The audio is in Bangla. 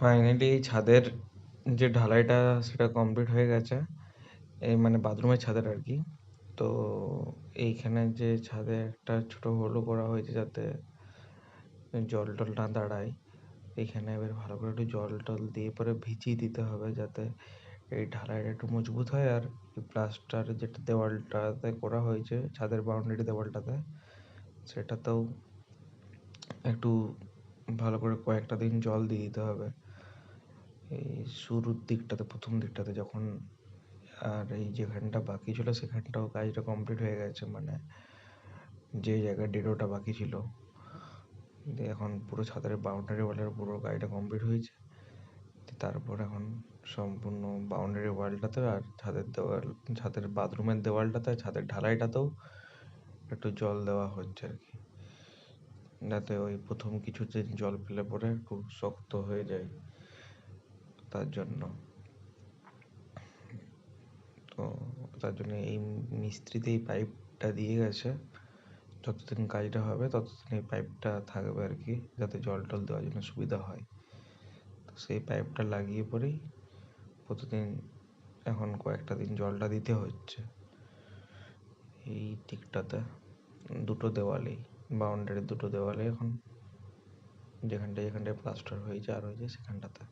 ফাইনালি ছাদের যে ঢালাইটা সেটা কমপ্লিট হয়ে গেছে। এই মানে বাথরুমের ছাদের আর কি। তো এইখানে যে ছাদে একটা ছোট হোলও করা হয়েছে যাতে জল টল না দাঁড়ায়, এইখানে এবার ভালো করে একটু জল টল দিয়ে পরে ভিজিয়ে দিতে হবে যাতে এই ঢালাইটা একটু মজবুত হয়। আর প্লাস্টার যেটা দেওয়ালটাতে করা হয়েছে, ছাদের বাউন্ডারি দেওয়ালটাতে, সেটাতেও একটু ভালো করে কয়েকটা দিন জল দিয়ে দিতে হবে। এই শুরুর দিকটাতে, প্রথম দিকটাতে যখন, আর এই যেখানটা বাকি ছিল সেখানটাও কাজটা কমপ্লিট হয়ে গেছে মানে যে জায়গায় ডেডোটা বাকি ছিল এখন পুরো ছাদের বাউন্ডারি ওয়ালের পুরো কাজটা কমপ্লিট হয়েছে। তারপর এখন সম্পূর্ণ বাউন্ডারি ওয়ালটাতে আর ছাদের দেওয়াল, ছাদের বাথরুমের দেওয়ালটাতে, ছাদের ঢালাইটাতেও একটু জল দেওয়া হচ্ছে আর কি। যাতে ওই প্রথম কিছু দিন জল ফেলে পরে খুব শক্ত হয়ে যায় তার জন্য। তো তার জন্য এই মিস্ত্রিতে এই পাইপটা দিয়ে গেছে। যতদিন কাজটা হবে, ততদিন এই পাইপটা থাকবে আর কি, যাতে জল টল দেওয়ার জন্য সুবিধা হয়। তো সেই পাইপটা লাগিয়ে পরেই প্রতিদিন এখন কয়েকটা দিন জলটা দিতে হচ্ছে। এই দিকটাতে দুটো দেওয়ালেই। বাউন্ডারির দুটো দেওয়ালে এখন যেখানটায় যেখানটায় প্লাস্টার হয়েছে আর হয়েছে সেখানটাতে।